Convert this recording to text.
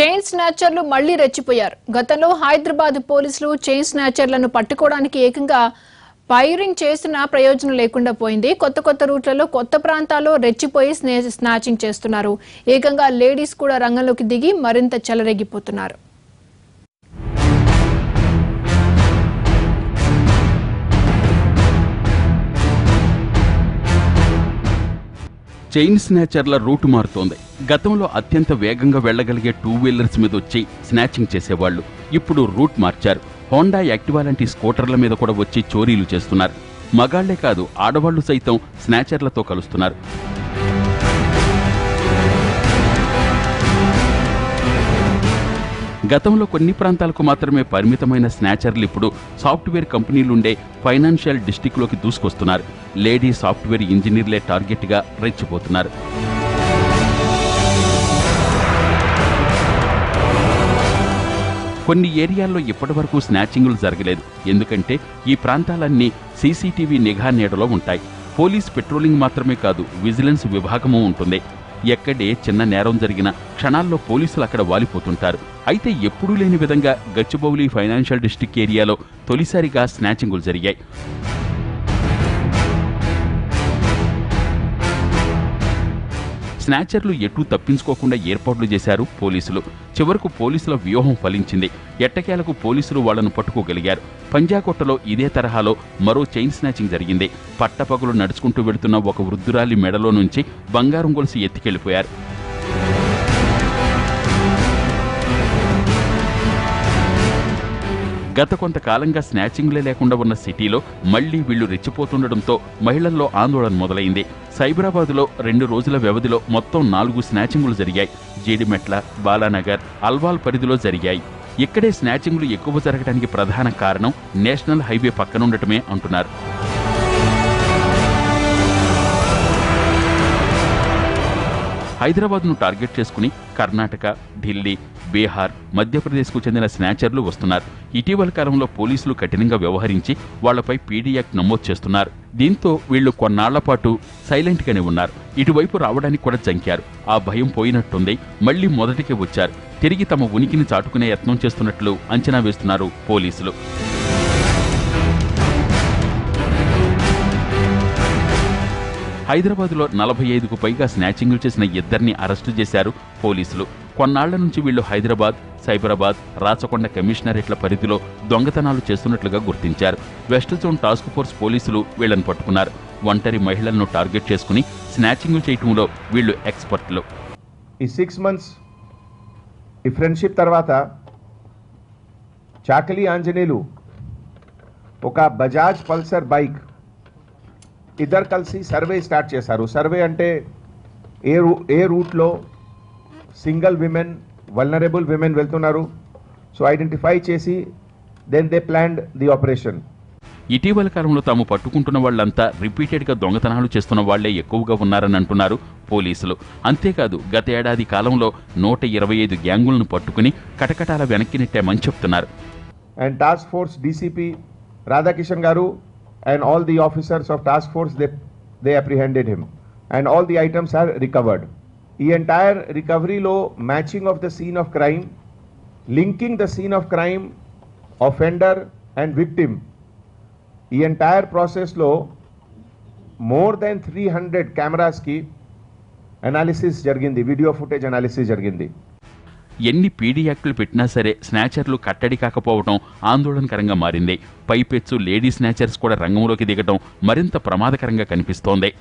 Chain స్నాచర్లు మళ్ళీ రెచ్చిపోయారు. గతంలో హైదరాబాద్ పోలీసులు చైన్ స్నాచర్లను పట్టుకోవడానికి ఏకంగా ఫైరింగ్ చేస్తున్న ప్రయోజనం లేకుండా పోయింది. కొత్త కొత్త రూట్లలో కొత్త ప్రాంతాల్లో రెచ్చిపోయి స్నే- స్నాచింగ్ చేస్తున్నారు. ఏకంగా లేడీస్ కూడా రంగంలోకి దిగి మరింత చెలరేగిపోతున్నారు. చైన్ స్నాచర్ల రూట్ మారుతోంది. గతంలో అత్యంత వేగంగా వెళ్ళగలిగే టూ వీలర్స్ మీద వచ్చి స్నాచింగ్ చేసేవాళ్ళు ఇప్పుడు రూట్ మార్చారు. హోండా యాక్టివా లాంటి స్కూటర్ల మీద కూడా వచ్చి చోరీలు చేస్తున్నారు. మగాళ్ళే కాదు ఆడవాళ్ళు సైతం స్నాచర్లతో కలుస్తున్నారు. గతంలో కొన్ని ప్రాంతాలకు మాత్రమే పరిమితమైన స్నాచర్లు ఇప్పుడు సాఫ్ట్వేర్ కంపెనీలుండే ఫైనాన్షియల్ డిస్టిక్లోకి దూసుకొస్తున్నారు. లేడీ సాఫ్ట్వేర్ ఇంజనీర్లే టార్గెట్గా రెచ్చిపోతున్నారు. కొన్ని ఏరియాల్లో ఇప్పటివరకు స్నాచింగులు జరగలేదు. ఎందుకంటే ఈ ప్రాంతాలన్నీ సీసీటీవీ నిఘా నీడలో ఉంటాయి. పోలీస్ పెట్రోలింగ్ మాత్రమే కాదు విజిలెన్స్ విభాగము ఉంటుంది. ఎక్కడే చిన్న నేరం జరిగిన క్షణాల్లో పోలీసులు అక్కడ వాలిపోతుంటారు. అయితే ఎప్పుడూ లేని విధంగా గచ్చిబౌలి ఫైనాన్షియల్ డిస్టిక్ ఏరియాలో తొలిసారిగా స్నాచింగులు జరిగాయి. స్నాచర్లు ఎటూ తప్పించుకోకుండా ఏర్పాట్లు చేశారు పోలీసులు. చివరకు పోలీసుల వ్యూహం ఫలించింది. ఎట్టకేలకు పోలీసులు వాళ్ళను పట్టుకోగలిగారు. పంజాకొట్టలో ఇదే తరహాలో మరో చైన్ స్నాచింగ్ జరిగింది. పట్టపగలు నడుచుకుంటూ వెళుతున్న ఒక వృద్ధురాలి మెడలో నుంచి బంగారం గొలుసు ఎత్తికెళ్ళిపోయారు గత కొంతకాలంగా స్నాచింగ్లే లేకుండా ఉన్న సిటీలో మళ్ళీ వీళ్ళు రెచ్చిపోతుండటంతో మహిళల్లో ఆందోళన మొదలైంది. సైబరాబాద్లో రెండు రోజుల వ్యవధిలో మొత్తం నాలుగు స్నాచింగులు జరిగాయి. జీడిమెట్ల బాలానగర్ అల్వాల్ పరిధిలో జరిగాయి. ఇక్కడే స్నాచింగ్లు ఎక్కువ జరగడానికి ప్రధాన కారణం నేషనల్ హైవే పక్కనుండటమే అంటున్నారు. హైదరాబాద్ను టార్గెట్ చేసుకుని కర్ణాటక ఢిల్లీ బీహార్ మధ్యప్రదేశ్కు చెందిన స్నాచర్లు వస్తున్నారు. ఇటీవల కాలంలో పోలీసులు కఠినంగా వ్యవహరించి వాళ్ళపై పీడీ యాక్ట్ నమోదు చేస్తున్నారు. దీంతో వీళ్ళు కొన్నాళ్ళ పాటు సైలెంట్గానే ఉన్నారు. ఇటువైపు రావడానికి కూడా జంకారు. ఆ భయం పోయినట్టుంది. మళ్ళీ మొదటికే వచ్చారు. తిరిగి తమ ఉనికిని చాటుకునే యత్నం చేస్తున్నట్లు అంచనా వేస్తున్నారు పోలీసులు. హైదరాబాద్లో నలభై ఐదుకు పైగా స్నాచింగ్లు చేసిన ఇద్దరిని అరెస్టు చేశారు పోలీసులు. కొన్నాళ్ళ నుంచి వీళ్ళు హైదరాబాద్ సైబరాబాద్ రాచకొండ కమిషనరేట్ల పరిధిలో దొంగతనాలు చేస్తున్నట్లుగా గుర్తించారు. వెస్ట్ జోన్ టాస్క్ ఫోర్స్ పోలీసులు వీళ్ళను పట్టుకున్నారు. ఒంటరి మహిళలను టార్గెట్ చేసుకుని స్నాచింగ్లు చేయటంలో వీళ్ళు ఎక్స్పర్ట్లు. ఈ సిక్స్ మంత్స్ ఈ ఫ్రెండ్షిప్ తర్వాత చాకలి ఆంజనేయులు ఒక బజాజ్ పల్సర్ బైక్ ఇద్దరు కలిసి సర్వే స్టార్ట్ చేశారు. సర్వే అంటే ఏ రూ ఏ రూట్లో సింగిల్ విమెన్ వల్నరబుల్ విమెన్ వెళ్తున్నారు. సో ఐడెంటిఫై చేసి then they planned the operation ఇటీవల కాలంలో తాము పట్టుకుంటున్న వాళ్ళంతా రిపీటెడ్గా దొంగతనాలు చేస్తున్న వాళ్ళే ఎక్కువగా ఉన్నారని అంటున్నారు పోలీసులు. అంతేకాదు గత ఏడాది కాలంలో నూట ఇరవై ఐదు గ్యాంగులను పట్టుకుని కటకటాల వెనక్కి నెట్టామని చెప్తున్నారు. And task force DCP Radhakishan Garu and all the officers of task force they they apprehended him and all the items are recovered. The entire recovery law matching of the scene of crime, linking the scene of crime, offender and victim. The entire process law more than 300 cameras ki analysis jargindi, video footage analysis jargindi. ఎన్ని PD యాక్టులు పెట్టినా సరే స్నాచర్లు కట్టడి కాకపోవడం ఆందోళనకరంగా మారింది. పైపెచ్చు lady snatchers కూడా రంగంలోకి దిగటం మరింత ప్రమాదకరంగా కనిపిస్తోంది.